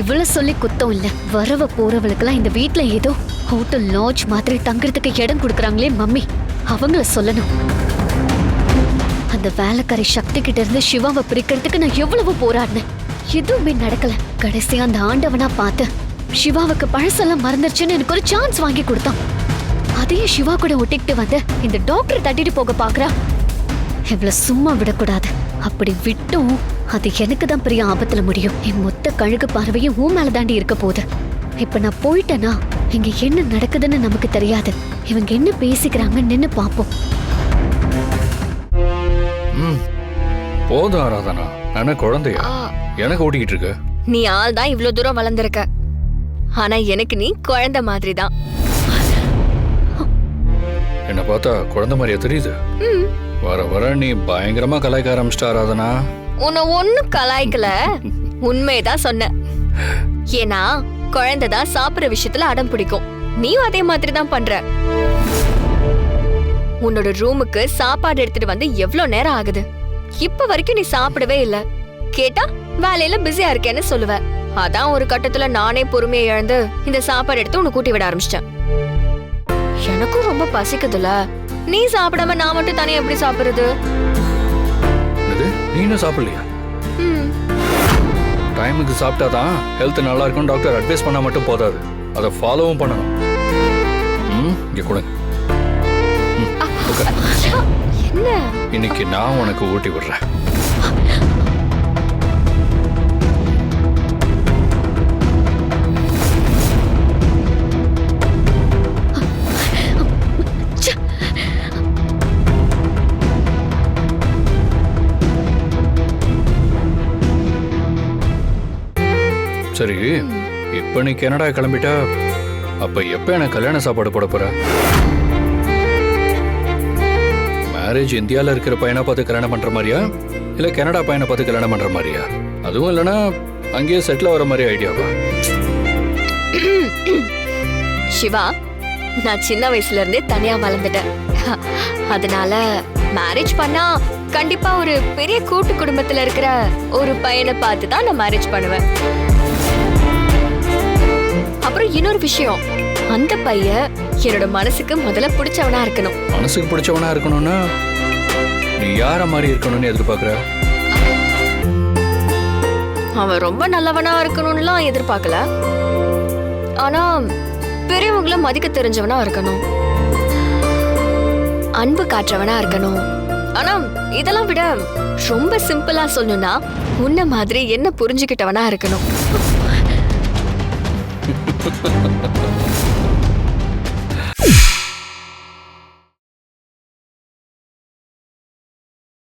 இவ்வளவு சொல்லி குத்தம் இல்ல. வரவ போறவளுக்கெல்லாம் இந்த வீட்ல ஏதோ ஹோட்டல் லாட்ஜ் மாதிரி தங்குறதுக்கு இடம் கொடுக்குறாங்களே மம்மி. அவங்கள சொல்லணும். அந்த வேலைக்காரி சக்தி கிட்ட இருந்து சிவாவை பிரிக்கிறதுக்கு நான் எவ்வளவு போராடினேன். எதுவுமே நடக்கல. கடைசியா அந்த ஆண்டவனா பார்த்து சிவாவுக்கு பழசெல்லாம் மறந்துருச்சுன்னு எனக்கு ஒரு சான்ஸ் வாங்கி கொடுத்தான். அதையும் சிவா கூட ஒட்டிக்கிட்டு வந்து இந்த டாக்டர் தட்டிட்டு போக பாக்குறா இவ்வளவு சும்மா விடக்கூடாது. அப்படி விட்டும் அது எனக்கு தான் பெரிய ஆபத்துல முடியும். என் மொத்த கழுகு பார்வையும் ஊ மேல தாண்டி இருக்க போகுது. இப்ப நான் போயிட்டேனா? இங்க என்ன நடக்குதுன்னு நமக்கு தெரியாது. இவங்க என்ன பேசிக்கிறாங்க நின்னு பாப்போம். போதும் ஆராதனா. நானே குழந்தையா? எனக்கு ஓட்டிக்கிட்டு இருக்க. நீ ஆள் தான் இவ்ளோ தூரம் வளர்ந்துருக்க. ஆனா எனக்கு நீ குழந்தை மாதிரி தான் என்னை பார்த்தா குழந்தை மாதிரியா தெரியுது? வர வர நீ பயங்கரமா கலாய்க்க ஆரம்பிச்சிட்ட ஆராதனா. உன்னை ஒன்னும் கலாய்க்கல. உண்மையதான் சொன்ன. ஏன்னா குழந்தை தான் சாப்பிடுற விஷயத்துல அடம் பிடிக்கும். நீயும் அதே மாதிரி தான் பண்ற. உன்னோட ரூமுக்கு சாப்பாடு எடுத்துட்டு வந்து எவ்வளவு நேரம் ஆகுது? இப்ப வரைக்கும் நீ சாப்பிடவே இல்ல. கேட்டா வேலையில பிஸியா இருக்கேன்னு சொல்லுவ. அதான் ஒரு கட்டத்துல நானே பொறுமையை இழந்து இந்த சாப்பாடு எடுத்து உன்னை கூட்டி விட ஆரம்பிச்சிட்டேன். எனக்கும் ரொம்ப பசிக்குதுல. நீ சாப்பிடாம நான் மட்டும் தனியா எப்படி சாப்பிடுறது? இது நீ இன்னும் சாப்பிடலையா டைமுக்கு சாப்பிட்டா தான் ஹெல்த் நல்லா இருக்கும் டாக்டர் அட்வைஸ் பண்ணா மட்டும் போதாது. அதை ஃபாலோவும் பண்ணணும். ம் இங்க கொடுங்க. என்ன? இன்னைக்கு நான் உனக்கு ஊட்டி விடுறேன். சரி இப்ப நீ கனடா கிளம்பிட்டா அப்ப எப்ப எனக்கு கல்யாண சாப்பாடு போட போற? மேரேஜ் இந்தியால இருக்கிற பையனை பார்த்து கல்யாணம் பண்ற மாதிரியா? இல்ல கனடா பையனை பார்த்து கல்யாணம் பண்ற மாதிரியா? அதுவும் இல்லைன்னா அங்கேயே செட்டில் ஆகிற மாதிரி ஐடியாவா? சிவா நான் சின்ன வயசுல இருந்தே தனியா வளர்ந்துட்டேன். அதனால மேரேஜ் பண்ணா கண்டிப்பா ஒரு பெரிய கூட்டு குடும்பத்துல இருக்கிற ஒரு பையனை பார்த்து தான் நான் மேரேஜ் பண்ணுவேன். இன்னொரு விஷயம். அந்த பையன் என்னோட மனசுக்கு முதல்ல பிடிச்சவனா இருக்கணும். மனசுக்கு பிடிச்சவனா இருக்கணும்னா நீ யார மாதிரி இருக்கணும்னு எதிர்பார்க்குற? அவன் ரொம்ப நல்லவனா இருக்கணும்னுலாம் எதிர்பார்க்கல. ஆனா பெரியவங்கள மதிக்க தெரிஞ்சவனா இருக்கணும். அன்பு காட்டுறவனா இருக்கணும். ஆனா இதெல்லாம் விட ரொம்ப சிம்பிளா சொல்லணும்னா உன்ன மாதிரி என்ன புரிஞ்சுக்கிட்டவனா இருக்கணும். ハハハハ!